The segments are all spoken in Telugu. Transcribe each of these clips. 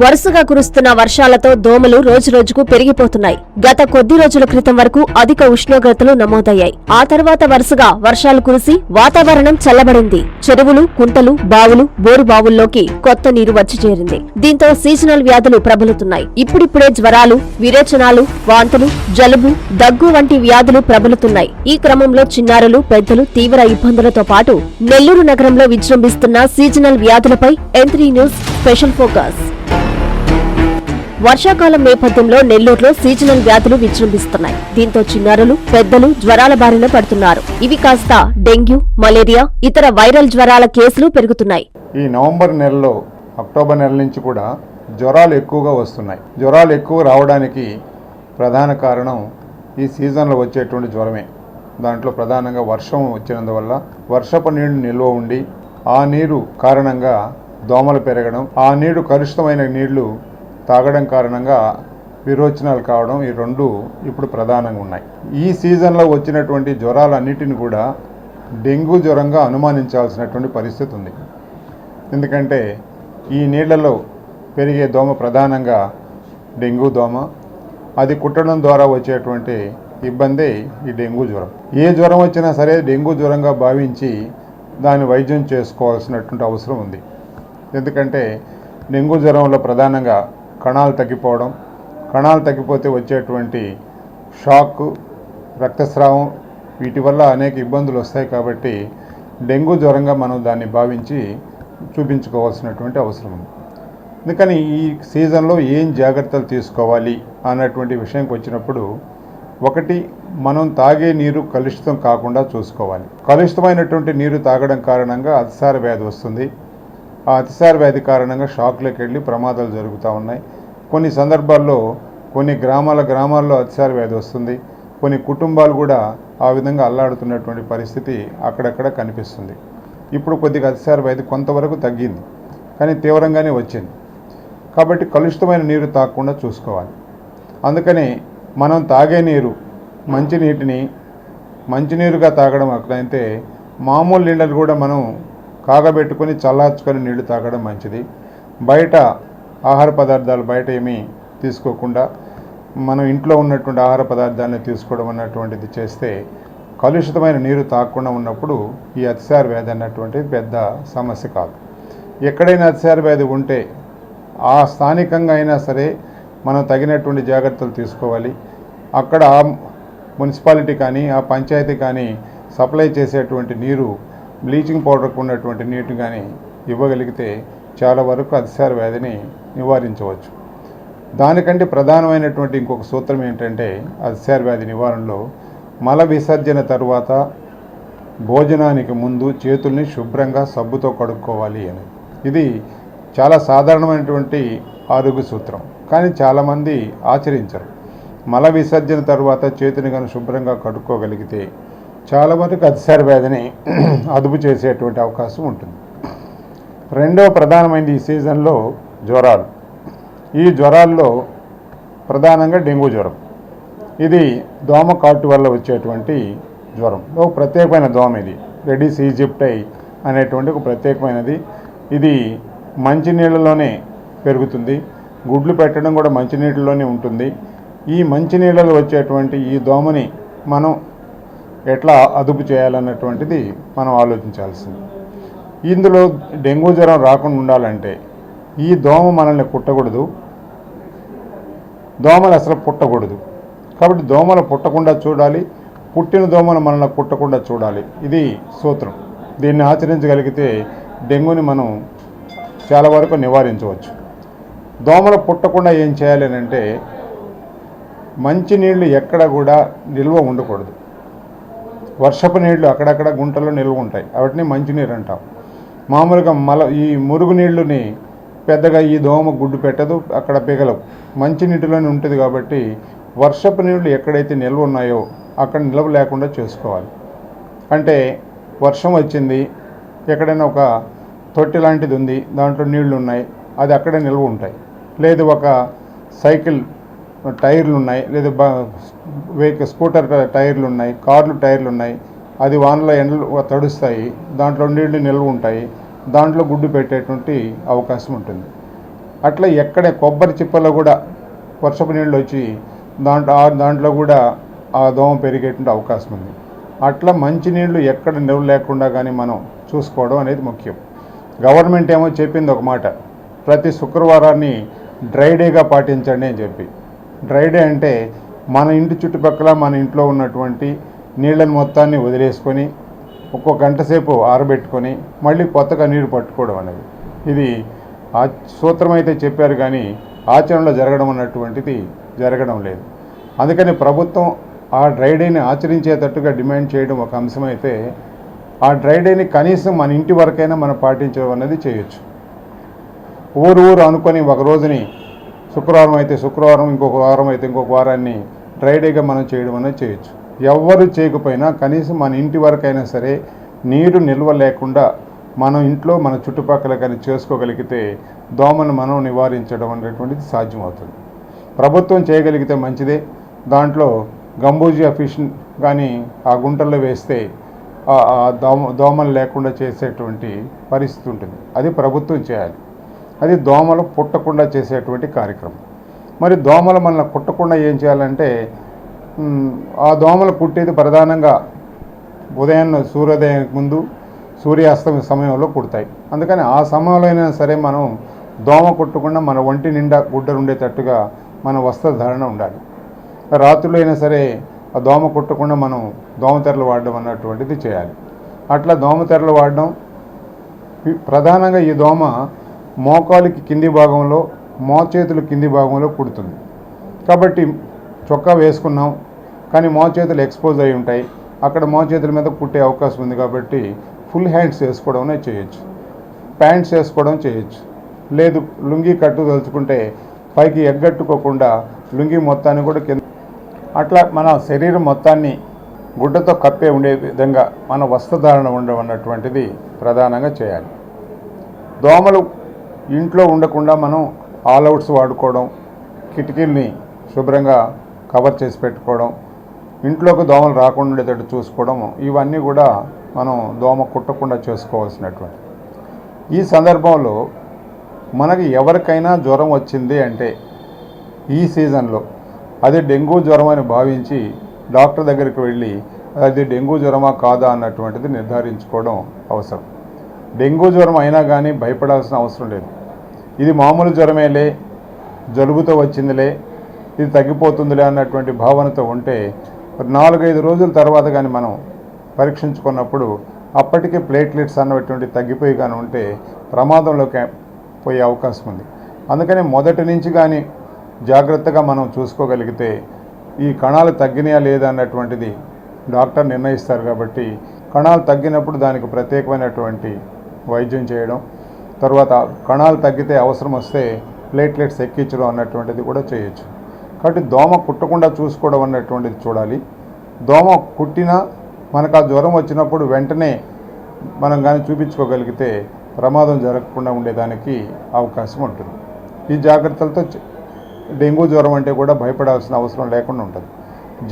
వరుసగా కురుస్తున్న వర్షాలతో దోమలు రోజురోజుకు పెరిగిపోతున్నాయి. గత కొద్ది రోజుల క్రితం వరకు అధిక ఉష్ణోగ్రతలు నమోదయ్యాయి. ఆ తర్వాత వరుసగా వర్షాలు కురిసి వాతావరణం చల్లబడింది. చెరువులు కుంటలు బావులు బోరు బావుల్లోకి కొత్త నీరు వచ్చి చేరింది. దీంతో సీజనల్ వ్యాధులు ప్రబలుతున్నాయి. ఇప్పుడిప్పుడే జ్వరాలు విరేచనాలు వాంతులు జలుబు దగ్గు వంటి వ్యాధులు ప్రబలుతున్నాయి. ఈ క్రమంలో చిన్నారులు పెద్దలు తీవ్ర ఇబ్బందులతో పాటు నెల్లూరు నగరంలో విజృంభిస్తున్న seasonal వ్యాధులపై M three news special focus. వర్షాకాలం నేపథ్యంలో నెల్లూరులో సీజనల్ వ్యాధులు విజృంభిస్తున్నాయి. దీంతో చిన్నారులు పెద్దలు జ్వరాల బారిన పడుతున్నారు. ఇవి కాస్త డెంగ్యూ మలేరియా ఇతర వైరల్ జ్వరాల కేసులు పెరుగుతున్నాయి. ఈ నవంబర్ నెలలో అక్టోబర్ నెల నుంచి కూడా జ్వరాలు ఎక్కువగా వస్తున్నాయి. జ్వరాలు ఎక్కువ రావడానికి ప్రధాన కారణం ఈ సీజన్లో వచ్చేటువంటి జ్వరమే. దాంట్లో ప్రధానంగా వర్షం వచ్చినందువల్ల వర్షపు నీళ్ళు నిల్వ ఉండి ఆ నీరు కారణంగా దోమలు పెరగడం ఆ నీరు కలుషితమైన నీళ్ళు తాగడం కారణంగా విరోచనాలు కావడం ఈ రెండు ఇప్పుడు ప్రధానంగా ఉన్నాయి. ఈ సీజన్లో వచ్చినటువంటి జ్వరాలన్నిటిని కూడా డెంగ్యూ జ్వరంగా అనుమానించాల్సినటువంటి పరిస్థితి ఉంది. ఎందుకంటే ఈ నీళ్ళలో పెరిగే దోమ ప్రధానంగా డెంగ్యూ దోమ అది కుట్టడం ద్వారా వచ్చేటువంటి ఇబ్బంది ఈ డెంగ్యూ జ్వరం. ఏ జ్వరం వచ్చినా సరే డెంగ్యూ జ్వరంగా భావించి దాన్ని వైద్యం చేసుకోవాల్సినటువంటి అవసరం ఉంది. ఎందుకంటే డెంగ్యూ జ్వరంలో ప్రధానంగా కణాలు తగ్గిపోవడం కణాలు తగ్గిపోతే వచ్చేటువంటి షాక్ రక్తస్రావం వీటి వల్ల అనేక ఇబ్బందులు వస్తాయి కాబట్టి డెంగ్యూ జ్వరంగా మనం దాన్ని భావించి చూపించుకోవాల్సినటువంటి అవసరం ఉంది. అందుకని ఈ సీజన్లో ఏం జాగ్రత్తలు తీసుకోవాలి అన్నటువంటి విషయంకి వచ్చినప్పుడు ఒకటి మనం తాగే నీరు కలుషితం కాకుండా చూసుకోవాలి. కలుషితమైనటువంటి నీరు తాగడం కారణంగా అతిసార వ్యాధి వస్తుంది. ఆ అతిసార వ్యాధి కారణంగా షాక్లోకి వెళ్ళి ప్రమాదాలు జరుగుతూ ఉన్నాయి. కొన్ని సందర్భాల్లో కొన్ని గ్రామాల గ్రామాల్లో అతిసార వ్యాధి వస్తుంది. కొన్ని కుటుంబాలు కూడా ఆ విధంగా అల్లాడుతున్నటువంటి పరిస్థితి అక్కడక్కడ కనిపిస్తుంది. ఇప్పుడు కొద్దిగా అతిసార వ్యాధి కొంతవరకు తగ్గింది. కానీ తీవ్రంగానే వచ్చింది. కాబట్టి కలుషితమైన నీరు తాగకుండా చూసుకోవాలి. అందుకని మనం తాగే నీరు మంచినీటిని మంచినీరుగా తాగడం అక్కడైతే మామూలు నీళ్ళని కూడా మనం కాగబెట్టుకొని చల్లార్చుకొని నీళ్ళు తాగడం మంచిది. బయట ఆహార పదార్థాలు బయట ఏమీ తీసుకోకుండా మనం ఇంట్లో ఉన్నటువంటి ఆహార పదార్థాన్ని తీసుకోవడం అన్నటువంటిది చేస్తే కలుషితమైన నీరు తాగకుండా ఉన్నప్పుడు ఈ అతిసార వ్యాధి అన్నటువంటిది పెద్ద సమస్య కాదు. ఎక్కడైనా అతిసార వ్యాధి ఉంటే ఆ స్థానికంగా అయినా సరే మనం తగినటువంటి జాగ్రత్తలు తీసుకోవాలి. అక్కడ ఆ మున్సిపాలిటీ కానీ ఆ పంచాయతీ కానీ సప్లై చేసేటువంటి నీరు బ్లీచింగ్ పౌడర్కు ఉన్నటువంటి నీటి కానీ ఇవ్వగలిగితే చాలా వరకు అతిసార వ్యాధిని నివారించవచ్చు. దానికంటే ప్రధానమైనటువంటి ఇంకొక సూత్రం ఏంటంటే అతిసార వ్యాధి నివారణలో మల విసర్జన తరువాత భోజనానికి ముందు చేతుల్ని శుభ్రంగా సబ్బుతో కడుక్కోవాలి అని. ఇది చాలా సాధారణమైనటువంటి ఆరోగ్య సూత్రం. కానీ చాలామంది ఆచరించరు. మల విసర్జన తర్వాత చేతిని కను శుభ్రంగా కడుక్కోగలిగితే చాలా వరకు అతిసార వ్యాధిని అదుపు చేసేటువంటి అవకాశం ఉంటుంది. రెండవ ప్రధానమైనది ఈ సీజన్లో జ్వరాలు. ఈ జ్వరాల్లో ప్రధానంగా డెంగ్యూ జ్వరం. ఇది దోమ కాటు వల్ల వచ్చేటువంటి జ్వరం. ఒక ప్రత్యేకమైన దోమ ఇది. రెడీస్ ఈజిప్టై అనేటువంటి ఒక ప్రత్యేకమైనది. ఇది మంచినీళ్ళలోనే పెరుగుతుంది. గుడ్లు పెట్టడం కూడా మంచినీళ్ళలోనే ఉంటుంది. ఈ మంచినీళ్ళలో వచ్చేటువంటి ఈ దోమని మనం ఎట్లా అదుపు చేయాలన్నటువంటిది మనం ఆలోచించాల్సింది. ఇందులో డెంగ్యూ జ్వరం రాకుండా ఉండాలంటే ఈ దోమ మనల్ని కుట్టకూడదు. దోమలు అసలు పుట్టకూడదు. కాబట్టి దోమలు పుట్టకుండా చూడాలి. పుట్టిన దోమలు మనల్ని కుట్టకుండా చూడాలి. ఇది సూత్రం. దీన్ని ఆచరించగలిగితే డెంగ్యూని మనం చాలా వరకు నివారించవచ్చు. దోమలు పుట్టకుండా ఏం చేయాలి అంటే మంచినీళ్ళు ఎక్కడ కూడా నిల్వ ఉండకూడదు. వర్షపు నీళ్ళు అక్కడక్కడ గుంటల్లో నిల్వ ఉంటాయి వాటిని మంచినీరు అంటాం. మామూలుగా మల ఈ మురుగు నీళ్ళుని పెద్దగా ఈ దోమ గుడ్డు పెట్టదు అక్కడ పిగలవు. మంచినీటిలోనే ఉంటుంది కాబట్టి వర్షపు నీళ్ళు ఎక్కడైతే నిల్వ ఉన్నాయో అక్కడ నిల్వ లేకుండా చూసుకోవాలి. అంటే వర్షం వచ్చింది ఎక్కడైనా ఒక తొట్టి లాంటిది ఉంది దాంట్లో నీళ్ళు ఉన్నాయి అది అక్కడే నిల్వ ఉంటాయి. లేదు ఒక సైకిల్ టైర్లు ఉన్నాయి లేదా వెహికల్ స్కూటర్ టైర్లు ఉన్నాయి కార్లు టైర్లు ఉన్నాయి అది వానలో ఎండలు తడుస్తాయి దాంట్లో నీళ్ళు నిల్వ ఉంటాయి దాంట్లో గుడ్డు పెట్టేటువంటి అవకాశం ఉంటుంది. అట్లా ఎక్కడ కొబ్బరి చిప్పలో కూడా వర్షపు నీళ్ళు వచ్చి దాంట్లో ఆ దాంట్లో కూడా ఆ దోమ పెరిగేటువంటి అవకాశం ఉంది. అట్లా మంచినీళ్ళు ఎక్కడ నిల్వ లేకుండా కానీ మనం చూసుకోవడం అనేది ముఖ్యం. గవర్నమెంట్ ఏమో చెప్పింది ఒక మాట ప్రతి శుక్రవారాన్ని డ్రై డేగా పాటించండి అని చెప్పి. డ్రై డే అంటే మన ఇంటి చుట్టుపక్కల మన ఇంట్లో ఉన్నటువంటి నీళ్ళని మొత్తాన్ని వదిలేసుకొని ఒక్కో గంట సేపు ఆరబెట్టుకొని మళ్ళీ కొత్తగా నీరు పట్టుకోవడం అనేది. ఇది ఆ సూత్రం అయితే చెప్పారు కానీ ఆచరణలో జరగడం అన్నటువంటిది జరగడం లేదు. అందుకని ప్రభుత్వం ఆ డ్రై డేని ఆచరించేటట్టుగా డిమాండ్ చేయడం ఒక అంశమైతే ఆ డ్రై డేని కనీసం మన ఇంటి వరకైనా మనం పాటించడం అనేది చేయొచ్చు. ఊరు ఊరు అనుకొని ఒక రోజుని శుక్రవారం అయితే శుక్రవారం ఇంకొక వారం అయితే ఇంకొక వారాన్ని డ్రై డేగా మనం చేయడం అనేది చేయొచ్చు. ఎవ్వరు చేయకపోయినా కనీసం మన ఇంటి వరకైనా సరే నీరు నిల్వ లేకుండా మనం ఇంట్లో మన చుట్టుపక్కల కానీ చేసుకోగలిగితే దోమను మనం నివారించడం అనేటువంటిది సాధ్యమవుతుంది. ప్రభుత్వం చేయగలిగితే మంచిదే. దాంట్లో గంబూజియా ఫిష్ కానీ ఆ గుంటల్లో వేస్తే ఆ దోమ దోమలు లేకుండా చేసేటువంటి పరిస్థితి ఉంటుంది. అది ప్రభుత్వం చేయాలి. అది దోమలు పుట్టకుండా చేసేటువంటి కార్యక్రమం. మరి దోమలు మన కుట్టకుండా ఏం చేయాలంటే ఆ దోమలు కుట్టేది ప్రధానంగా ఉదయం సూర్యోదయం ముందు సూర్యాస్తమ సమయంలో కుడతాయి. అందుకని ఆ సమయంలో అయినా సరే మనం దోమ కుట్టకుండా మన ఒంటి నిండా గుడ్డలు ఉండేటట్టుగా మన వస్త్రధారణ ఉండాలి. రాత్రులు అయినా సరే ఆ దోమ కుట్టకుండా మనం దోమతెరలు వాడడం అన్నటువంటిది చేయాలి. అట్లా దోమతెరలు వాడడం ప్రధానంగా ఈ దోమ మోకాలికి కింది భాగంలో మోచేతులు కింది భాగంలో కుడుతుంది. కాబట్టి చొక్కా వేసుకున్నాం కానీ మోచేతులు ఎక్స్పోజ్ అయి ఉంటాయి. అక్కడ మోచేతుల మీద కుట్టే అవకాశం ఉంది కాబట్టి ఫుల్ హ్యాండ్స్ వేసుకోవడమే చేయొచ్చు. ప్యాంట్స్ వేసుకోవడం చేయొచ్చు. లేదు లుంగీ కట్టు తలుచుకుంటే పైకి ఎగ్గట్టుకోకుండా లుంగీ మొత్తాన్ని కూడా కింద అట్లా మన శరీరం మొత్తాన్ని గుడ్డతో కప్పే ఉండే విధంగా మన వస్త్రధారణ ఉండడం అన్నటువంటిది ప్రధానంగా చేయాలి. దోమలు ఇంట్లో ఉండకుండా మనం ఆల్ అవుట్స్ వాడుకోవడం కిటికీల్ని శుభ్రంగా కవర్ చేసి పెట్టుకోవడం ఇంట్లోకి దోమలు రాకుండా ఉండేటట్టు చూసుకోవడం ఇవన్నీ కూడా మనం దోమ కుట్టకుండా చేసుకోవాల్సినటువంటి. ఈ సందర్భంలో మనకి ఎవరికైనా జ్వరం వచ్చింది అంటే ఈ సీజన్లో అది డెంగ్యూ జ్వరం అని భావించి డాక్టర్ దగ్గరికి వెళ్ళి అది డెంగ్యూ జ్వరమా కాదా అన్నటువంటిది నిర్ధారించుకోవడం అవసరం. డెంగ్యూ జ్వరం అయినా కానీ భయపడాల్సిన అవసరం లేదు. ఇది మామూలు జ్వరమేలే జలుబుతో వచ్చిందిలే ఇది తగ్గిపోతుందిలే అన్నటువంటి భావనతో ఉంటే నాలుగైదు రోజుల తర్వాత కానీ మనం పరీక్షించుకున్నప్పుడు అప్పటికే ప్లేట్లెట్స్ అన్నటువంటి తగ్గిపోయి కానీ ఉంటే ప్రమాదంలోకి పోయే అవకాశం ఉంది. అందుకని మొదటి నుంచి కానీ జాగ్రత్తగా మనం చూసుకోగలిగితే ఈ కణాలు తగ్గినాయా లేదా అన్నటువంటిది డాక్టర్ నిర్ణయిస్తారు కాబట్టి కణాలు తగ్గినప్పుడు దానికి ప్రత్యేకమైనటువంటి వైద్యం చేయడం తర్వాత కణాలు తగ్గితే అవసరం వస్తే ప్లేట్లెట్స్ ఎక్కించడం అన్నటువంటిది కూడా చేయొచ్చు. కాబట్టి దోమ కుట్టకుండా చూసుకోవడం అన్నటువంటిది చూడాలి. దోమ కుట్టినా మనకు ఆ జ్వరం వచ్చినప్పుడు వెంటనే మనం కానీ చూపించుకోగలిగితే ప్రమాదం జరగకుండా ఉండేదానికి అవకాశం ఉంటుంది. ఈ జాగ్రత్తలతో డెంగ్యూ జ్వరం అంటే కూడా భయపడాల్సిన అవసరం లేకుండా ఉంటుంది.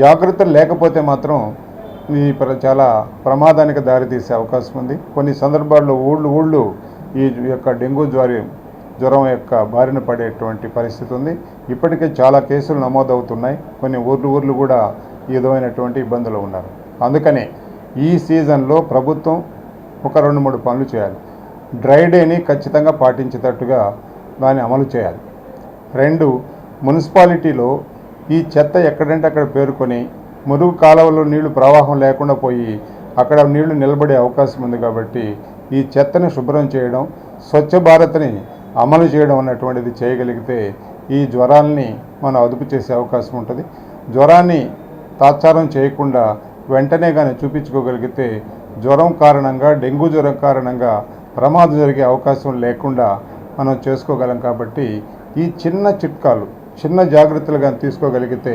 జాగ్రత్తలు లేకపోతే మాత్రం ఈ చాలా ప్రమాదానికి దారితీసే అవకాశం ఉంది. కొన్ని సందర్భాల్లో ఊళ్ళు ఊళ్ళు ఈ యొక్క డెంగ్యూ జ్వరం జ్వరం యొక్క బారిన పడేటువంటి పరిస్థితి ఉంది. ఇప్పటికే చాలా కేసులు నమోదవుతున్నాయి. కొన్ని ఊర్లు ఊర్లు కూడా ఈ విధమైనటువంటి ఇబ్బందులు ఉన్నారు. అందుకనే ఈ సీజన్లో ప్రభుత్వం ఒక రెండు మూడు పనులు చేయాలి. డ్రై డేని ఖచ్చితంగా పాటించేటట్టుగా దాన్ని అమలు చేయాలి. రెండు మున్సిపాలిటీలో ఈ చెత్త ఎక్కడంటే అక్కడ పేరుకొని మురుగు కాలువలో నీళ్ళు ప్రవాహం లేకుండా పోయి అక్కడ నీళ్ళు నిలబడే అవకాశం ఉంది కాబట్టి ఈ చెత్తని శుభ్రం చేయడం స్వచ్ఛ భారత్ని అమలు చేయడం అన్నటువంటిది చేయగలిగితే ఈ జ్వరాల్ని మనం అదుపు చేసే అవకాశం ఉంటుంది. జ్వరాన్ని తాత్సారం చేయకుండా వెంటనే కానీ చూపించుకోగలిగితే జ్వరం కారణంగా డెంగ్యూ జ్వరం కారణంగా ప్రమాదం జరిగే అవకాశం లేకుండా మనం చేసుకోగలం కాబట్టి ఈ చిన్న చిట్కాలు చిన్న జాగ్రత్తలు కానీ తీసుకోగలిగితే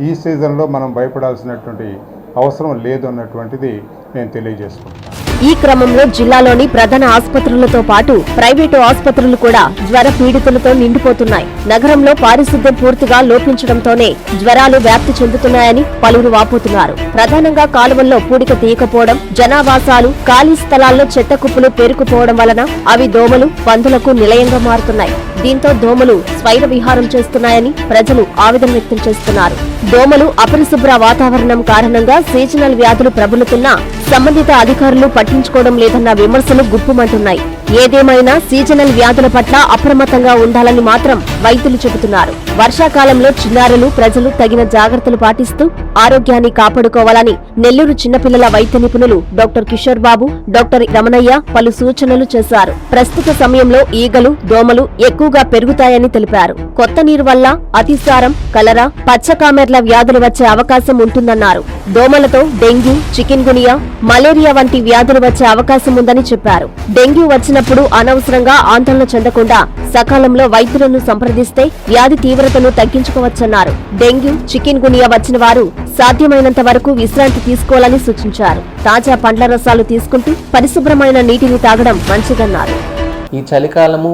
ఈ సీజన్లో మనం భయపడాల్సినటువంటి అవసరం లేదు అన్నటువంటిది నేను తెలియజేసుకుంటాను ఈ క్రమంలో జిల్లాలోని ప్రధాన ఆసుపత్రులతో పాటు ప్రైవేటు ఆసుపత్రులు కూడా జ్వర పీడితులతో నిండిపోతున్నాయి. నగరంలో పారిశుద్ధ్యం పూర్తిగా లోపించడంతోనే జ్వరాలు వ్యాప్తి చెందుతున్నాయని పలువురు వాపోతున్నారు. ప్రధానంగా కాలువల్లో పూడిక తీయకపోవడం జనావాసాలు ఖాళీ స్థలాల్లో చెత్త కుప్పలు పేరుకుపోవడం వలన అవి దోమలు పందులకు నిలయంగా మారుతున్నాయి. దీంతో దోమలు స్వైర విహారం చేస్తున్నాయని ప్రజలు ఆవేదన వ్యక్తం చేస్తున్నారు. దోమలు అపరిశుభ్ర వాతావరణం కారణంగా సీజనల్ వ్యాధులు ప్రబలుతున్నా సంబంధిత అధికారులు పట్టించుకోవడం లేదన్న విమర్శలు గుప్పుమంటున్నాయి. ఏదేమైనా సీజనల్ వ్యాధుల పట్ల అప్రమత్తంగా ఉండాలని మాత్రం వైద్యులు చెబుతున్నారు. వర్షాకాలంలో చిన్నారులు ప్రజలు తగిన జాగ్రత్తలు పాటిస్తూ ఆరోగ్యాన్ని కాపాడుకోవాలని నెల్లూరు చిన్నపిల్లల వైద్య నిపుణులు డాక్టర్ కిషోర్ బాబు డాక్టర్ రమణయ్య పలు సూచనలు చేశారు. ప్రస్తుత సమయంలో ఈగలు దోమలు ఎక్కువగా పెరుగుతాయని తెలిపారు. కొత్త నీరు వల్ల అతిసారం కలరా పచ్చకామెర్ల వ్యాధులు వచ్చే అవకాశం ఉంటుందన్నారు. దోమలతో డెంగ్యూ చికెన్ గునియా మలేరియా వంటి వ్యాధులు వచ్చే అవకాశం ఉందని చెప్పారు. డెంగ్యూ వచ్చినప్పుడు అనవసరంగా ఆందోళన చెందకుండా సకాలంలో వైద్యులను సంప్రదిస్తే వ్యాధి తీవ్రతను తగ్గించుకోవచ్చన్నారు. డెంగ్యూ చికెన్ గునియా వచ్చిన వారు సాధ్యమైనంత వరకు విశ్రాంతి తీసుకోవాలని సూచించారు. తాజా పండ్ల రసాలు తీసుకుంటూ పరిశుభ్రమైన నీటిని తాగడం మంచిదన్నారు. ఈ చలికాలము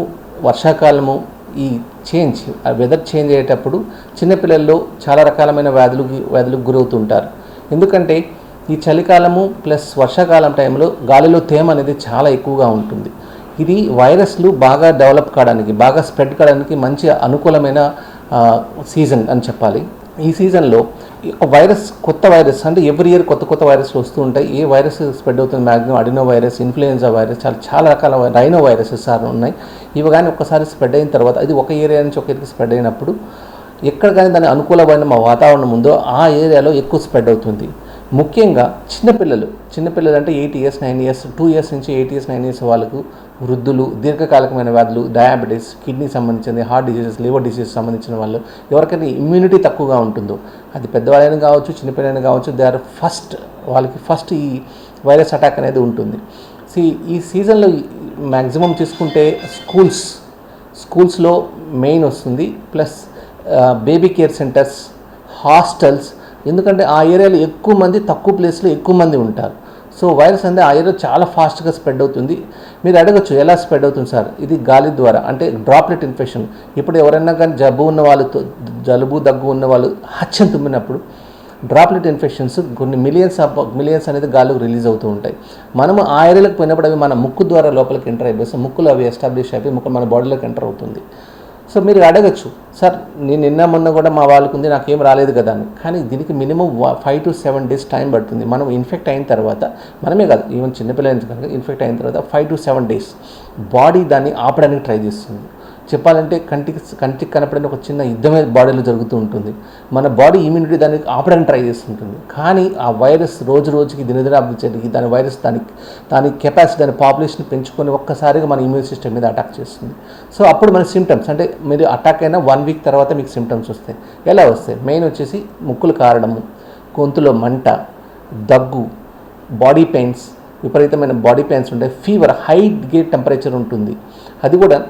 వర్షాకాలము ఈ చేంజ్ ఆ వెదర్ చేంజ్ అయ్యేటప్పుడు చిన్నపిల్లల్లో చాలా రకాలమైన వ్యాధులు వ్యాధులకు గురవుతుంటారు. ఎందుకంటే ఈ చలికాలము ప్లస్ వర్షాకాలం టైంలో గాలిలో తేమ అనేది చాలా ఎక్కువగా ఉంటుంది. ఇది వైరస్లు బాగా డెవలప్ కావడానికి బాగా స్ప్రెడ్ కావడానికి మంచి అనుకూలమైన సీజన్ అని చెప్పాలి. ఈ సీజన్లో ఒక వైరస్ కొత్త వైరస్ అంటే ఎవ్రీ ఇయర్ కొత్త కొత్త వైరస్లు వస్తూ ఉంటాయి. ఏ వైరస్ స్ప్రెడ్ అవుతుంది? Maximum adeno virus influenza virus చాలా చాలా రకాల రైనో వైరసెస్ సార్ ఉన్నాయి. ఇవి కానీ ఒక్కసారి స్ప్రెడ్ అయిన తర్వాత అది ఒక ఏరియా నుంచి ఒక ఏరియాకి స్ప్రెడ్ అయినప్పుడు ఎక్కడ కానీ దాని అనుకూలమైన మా వాతావరణం ఉందో ఆ ఏరియాలో ఎక్కువ స్ప్రెడ్ అవుతుంది. ముఖ్యంగా చిన్నపిల్లలు. చిన్నపిల్లలు అంటే eight years nine years two years నుంచి ఎయిట్ ఇయర్స్ నైన్ ఇయర్స్ వాళ్ళకు వృద్ధులు దీర్ఘకాలికమైన వ్యాధులు డయాబెటీస్ కిడ్నీ సంబంధించింది హార్ట్ డిసీజెస్ లివర్ డిసీజెస్ సంబంధించిన వాళ్ళు ఎవరికైనా ఇమ్యూనిటీ తక్కువగా ఉంటుందో అది పెద్దవాళ్ళైనా కావచ్చు చిన్నపిల్లలైనా కావచ్చు దే ఆర్ ఫస్ట్ వాళ్ళకి ఫస్ట్ ఈ వైరస్ అటాక్ అనేది ఉంటుంది. సి ఈ సీజన్లో మ్యాక్సిమం తీసుకుంటే స్కూల్స్ స్కూల్స్లో మెయిన్ వస్తుంది. Plus baby care centres hostels ఎందుకంటే ఆ ఏరియాలో ఎక్కువ మంది తక్కువ ప్లేస్లో ఎక్కువ మంది ఉంటారు. సో వైరస్ అనేది ఆ ఏరియా చాలా ఫాస్ట్గా స్ప్రెడ్ అవుతుంది. మీరు అడగచ్చు ఎలా స్ప్రెడ్ అవుతుంది సార్? ఇది గాలి ద్వారా అంటే డ్రాప్లెట్ ఇన్ఫెక్షన్ ఇప్పుడు ఎవరైనా కానీ జబ్బు ఉన్న వాళ్ళు జలుబు దగ్గు ఉన్న వాళ్ళు హత్యం తుమ్మినప్పుడు డ్రాప్లెట్ ఇన్ఫెక్షన్స్ కొన్ని మిలియన్స్ ఆఫ్ మిలియన్స్ అనేది గాలికి రిలీజ్ అవుతూ ఉంటాయి. మనము ఆ ఏరియాలకు పోయినప్పుడు అవి మన ముక్కు ద్వారా లోపలికి ఎంటర్ అయిపోయి ముక్కులు అవి ఎస్టాబ్లిష్ అయిపోయి ముక్కు మన బాడీలోకి ఎంటర్ అవుతుంది. సో మీరు అడగచ్చు సార్ నేను నిన్న మొన్న కూడా మా వాళ్ళకు ఉంది నాకేం రాలేదు కదా అని. కానీ దీనికి minimum five to seven days time పడుతుంది. మనం ఇన్ఫెక్ట్ అయిన తర్వాత మనమే కాదు ఈవెన్ చిన్నపిల్లలు కనుక ఇన్ఫెక్ట్ అయిన తర్వాత five to seven days body దాన్ని ఆపడానికి ట్రై చేస్తుంది. చెప్పాలంటే కంటికి కంటికి కనపడిన ఒక చిన్న యుద్ధమే బాడీలో జరుగుతూ ఉంటుంది. మన బాడీ ఇమ్యూనిటీ దాన్ని ఆపడానికి ట్రై చేస్తుంటుంది. కానీ ఆ వైరస్ రోజు రోజుకి దినదిన అభివృద్ధి దాని వైరస్ దానికి దాని కెపాసిటీ దాని పాపులేషన్ పెంచుకొని ఒక్కసారిగా మన ఇమ్యూన్ సిస్టమ్ మీద అటాక్ చేస్తుంది. సో అప్పుడు మన సిమ్టమ్స్ అంటే మీరు అటాక్ అయిన వన్ వీక్ తర్వాత మీకు సిమ్టమ్స్ వస్తాయి. ఎలా వస్తాయి? మెయిన్ వచ్చేసి ముక్కులు కారడము గొంతులో మంట దగ్గు బాడీ పెయిన్స్ విపరీతమైన బాడీ పెయిన్స్ ఉంటాయి. ఫీవర్ హై గేట్ టెంపరేచర్ ఉంటుంది. అది కూడా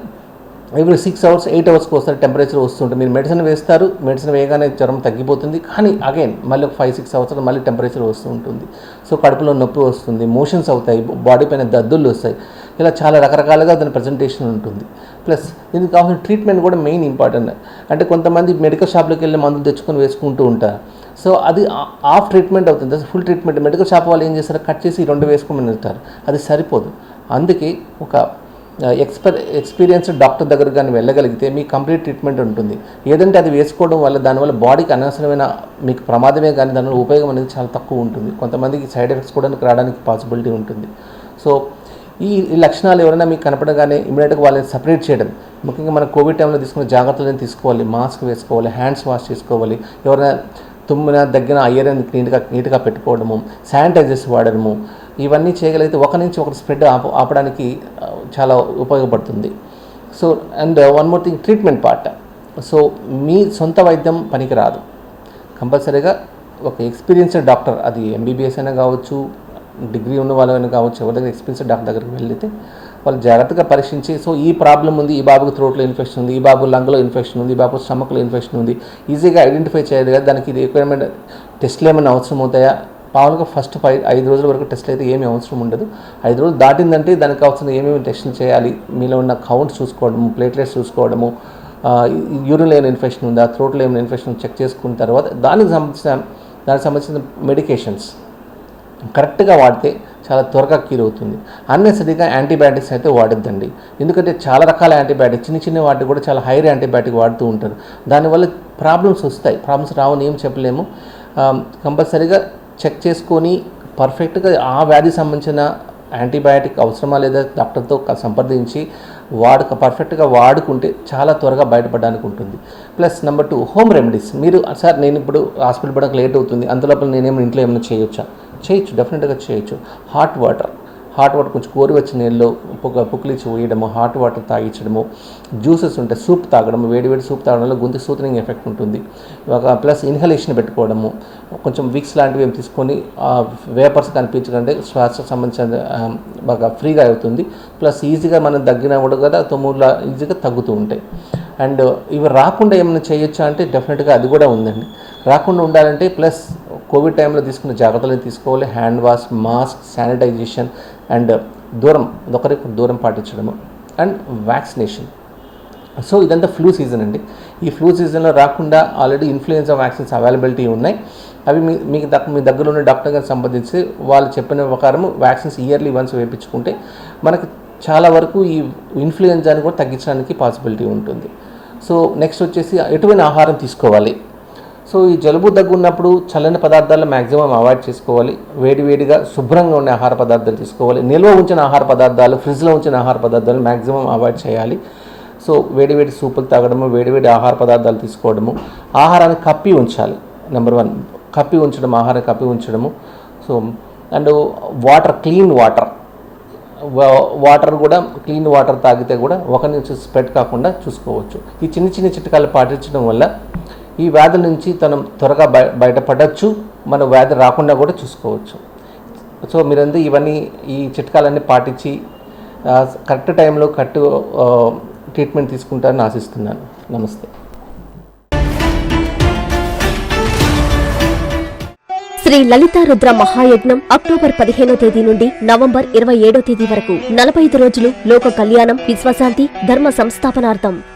ఎవ్రీ సిక్స్ అవర్స్ ఎయిట్ అవర్స్కి వస్తారు టెంపరేచర్ వస్తుంటుంది మీరు మెడిసిన్ వేస్తారు మెడిసిన్ వేయగానే జ్వరం తగ్గిపోతుంది. కానీ అగైన్ మళ్ళీ ఒక ఫైవ్ సిక్స్ అవర్స్ మళ్ళీ టెంపరేచర్ వస్తూ ఉంటుంది. సో కడుపులో నొప్పి వస్తుంది మోషన్స్ అవుతాయి బాడీ పైన దద్దులు వస్తాయి. ఇలా చాలా రకరకాలుగా దాని ప్రజెంటేషన్ ఉంటుంది. ప్లస్ దీనికి కావాల్సిన ట్రీట్మెంట్ కూడా మెయిన్ ఇంపార్టెంట్ అంటే కొంతమంది మెడికల్ షాప్లోకి వెళ్ళి మందులు తెచ్చుకొని వేసుకుంటూ ఉంటారు. సో అది ఆఫ్ ట్రీట్మెంట్ అవుతుంది. ఫుల్ ట్రీట్మెంట్ మెడికల్ షాప్ వాళ్ళు ఏం చేస్తారు? కట్ చేసి రెండు వేసుకోమని వెళ్తారు అది సరిపోదు. అందుకే ఒక ఎక్స్పర్ ఎక్స్పీరియన్స్డ్ డాక్టర్ దగ్గర కానీ వెళ్ళగలిగితే మీకు కంప్లీట్ ట్రీట్మెంట్ ఉంటుంది. ఏదంటే అది వేసుకోవడం వల్ల దానివల్ల బాడీకి అనవసరమైన మీకు ప్రమాదమే కానీ దానివల్ల ఉపయోగం అనేది చాలా తక్కువ ఉంటుంది. కొంతమందికి సైడ్ ఎఫెక్ట్స్ కూడా రావడానికి పాసిబిలిటీ ఉంటుంది. సో ఈ లక్షణాలు ఎవరైనా మీకు కనపడగానే ఇమీడియట్గా వాళ్ళని సపరేట్ చేయడం. ముఖ్యంగా మనం కోవిడ్ టైంలో తీసుకున్న జాగ్రత్తలను తీసుకోవాలి. మాస్క్ వేసుకోవాలి హ్యాండ్స్ వాష్ చేసుకోవాలి. ఎవరైనా తుమ్మిన దగ్గర అయ్యరని నీట్గా నీట్గా పెట్టుకోవడము శానిటైజర్స్ వాడడము ఇవన్నీ చేయగలిగితే ఒక నుంచి ఒకటి స్ప్రెడ్ ఆప ఆపడానికి చాలా ఉపయోగపడుతుంది. So and one more thing treatment part. So మీ సొంత వైద్యం పనికిరాదు. కంపల్సరీగా ఒక ఎక్స్పీరియన్స్డ్ డాక్టర్ అది ఎంబీబీఎస్ అయినా కావచ్చు డిగ్రీ ఉన్న వాళ్ళైనా కావచ్చు ఎవరి దగ్గర ఎక్స్పీరియన్స్డ్ డాక్టర్ దగ్గరికి వెళ్తే వాళ్ళు జాగ్రత్తగా పరీక్షించి సో ఈ ప్రాబ్లం ఉంది ఈ బాబుకి త్రోట్లో ఇన్ఫెక్షన్ ఉంది ఈ బాబు లంగ్లో ఇన్ఫెక్షన్ ఉంది ఈ బాబు స్టమక్లో ఇన్ఫెక్షన్ ఉంది ఈజీగా ఐడెంటిఫై చేయాలి కదా దానికి రిక్వైర్మెంట్ టెస్ట్లు ఏమైనా అవసరం అవుతాయా? మామూలుగా ఫస్ట్ ఫైవ్ ఐదు రోజుల వరకు టెస్ట్ అయితే ఏమీ అవసరం ఉండదు. ఐదు రోజులు దాటిందంటే దానికి కావాల్సిన ఏమేమి టెస్టులు చేయాలి మీలో ఉన్న కౌంట్స్ చూసుకోవడము ప్లేట్లెట్స్ చూసుకోవడము యూరిన్లో ఏమైనా ఇన్ఫెక్షన్ ఉందా థ్రోట్లో ఏమైనా ఇన్ఫెక్షన్ చెక్ చేసుకున్న తర్వాత దానికి సంబంధించిన దానికి సంబంధించిన మెడికేషన్స్ కరెక్ట్గా వాడితే చాలా త్వరగా క్యూర్ అవుతుంది. అన్నెసరిగా యాంటీబయాటిక్స్ అయితే వాడద్దండి. ఎందుకంటే చాలా రకాల యాంటీబయాటిక్స్ చిన్న చిన్న వాటికి కూడా చాలా హైర్ యాంటీబయాటిక్ వాడుతూ ఉంటారు. దానివల్ల ప్రాబ్లమ్స్ వస్తాయి. ప్రాబ్లమ్స్ రావని ఏం చెప్పలేము. కంపల్సరీగా చెక్ చేసుకొని పర్ఫెక్ట్గా ఆ వ్యాధి సంబంధించిన యాంటీబయాటిక్ అవసరమా లేదా డాక్టర్తో సంప్రదించి వాడుక పర్ఫెక్ట్గా వాడుకుంటే చాలా త్వరగా బయటపడడానికి ఉంటుంది. Plus number two home remedies. మీరు సార్ నేను ఇప్పుడు హాస్పిటల్ పడక లేట్ అవుతుంది. అంతలోపల నేనేమో ఇంట్లో ఏమైనా చేయొచ్చా? చేయొచ్చు. డెఫినెట్గా చేయొచ్చు. Hot water. హాట్ వాటర్ కొంచెం గోరువెచ్చని నీళ్ళు పుక పుక్కిలిచ్చి పోయడము హాట్ వాటర్ తాగించడము జ్యూసెస్ ఉంటాయి సూప్ తాగడము వేడివేడి సూప్ తాగడం వల్ల గొంతు సూతనింగ్ ఎఫెక్ట్ ఉంటుంది. ఒక ప్లస్ ఇన్హలేషన్ పెట్టుకోవడము కొంచెం విక్స్ లాంటివి ఏమి తీసుకొని వేపర్స్ కనిపించకంటే శ్వాస సంబంధించిన బాగా ఫ్రీగా అవుతుంది. ప్లస్ ఈజీగా మనం దగ్గిన కూడా కదా తొమ్మిదిలో ఈజీగా తగ్గుతూ ఉంటాయి. అండ్ ఇవి రాకుండా ఏమైనా చేయొచ్చా అంటే డెఫినెట్గా అది కూడా ఉందండి. రాకుండా ఉండాలంటే ప్లస్ కోవిడ్ టైంలో తీసుకున్న జాగ్రత్తలు తీసుకోవాలి. Hand wash mask sanitization and దూరం ఒకరికి దూరం పాటించడము అండ్ వ్యాక్సినేషన్. సో ఇదంతా ఫ్లూ సీజన్ అండి. ఈ ఫ్లూ సీజన్లో రాకుండా ఆల్రెడీ ఇన్ఫ్లుయెన్జా వ్యాక్సిన్స్ అవైలబిలిటీ ఉన్నాయి. అవి మీ మీకు మీ దగ్గర ఉన్న డాక్టర్ గారికి సంబంధించి వాళ్ళు చెప్పిన ప్రకారం వ్యాక్సిన్స్ ఇయర్లీ వన్స్ వేయించుకుంటే మనకు చాలా వరకు ఈ ఇన్ఫ్లుయెన్జాని కూడా తగ్గించడానికి పాసిబిలిటీ ఉంటుంది. సో నెక్స్ట్ వచ్చేసి ఎటువంటి ఆహారం తీసుకోవాలి? సో ఈ జలుబు దగ్గు ఉన్నప్పుడు చల్లని పదార్థాలు మ్యాక్సిమం అవాయిడ్ చేసుకోవాలి. వేడివేడిగా శుభ్రంగా ఉండే ఆహార పదార్థాలు తీసుకోవాలి. నిల్వ ఉంచిన ఆహార పదార్థాలు ఫ్రిడ్జ్లో ఉంచిన ఆహార పదార్థాలు మ్యాక్సిమం అవాయిడ్ చేయాలి. సో వేడివేడి సూపులు తాగడము వేడివేడి ఆహార పదార్థాలు తీసుకోవడము ఆహారాన్ని కప్పి ఉంచాలి. నెంబర్ వన్ కప్పి ఉంచడం ఆహారం కప్పి ఉంచడము. So and water clean water వా- వాటర్ కూడా క్లీన్ వాటర్ తాగితే కూడా ఒకరి నుంచి స్ప్రెడ్ కాకుండా చూసుకోవచ్చు. ఈ చిన్న చిన్న చిట్కాలు పాటించడం వల్ల ఈ వ్యాధుల నుంచి తనం త్వరగా బయ బయటపడవచ్చు మన వ్యాధి రాకుండా కూడా చూసుకోవచ్చు. సో మీరందరూ ఇవన్నీ ఈ చిట్కాలన్నీ పాటించి కరెక్ట్ టైంలో కరెక్ట్ ట్రీట్మెంట్ తీసుకుంటారని ఆశిస్తున్నాను. నమస్తే. శ్రీ లలితా రుద్ర మహాయజ్ఞం అక్టోబర్ పదిహేనో తేదీ నుండి నవంబర్ ఇరవై ఏడో తేదీ వరకు నలభై ఐదు రోజులు లోక కళ్యాణం విశ్వశాంతి ధర్మ సంస్థాపనార్థం.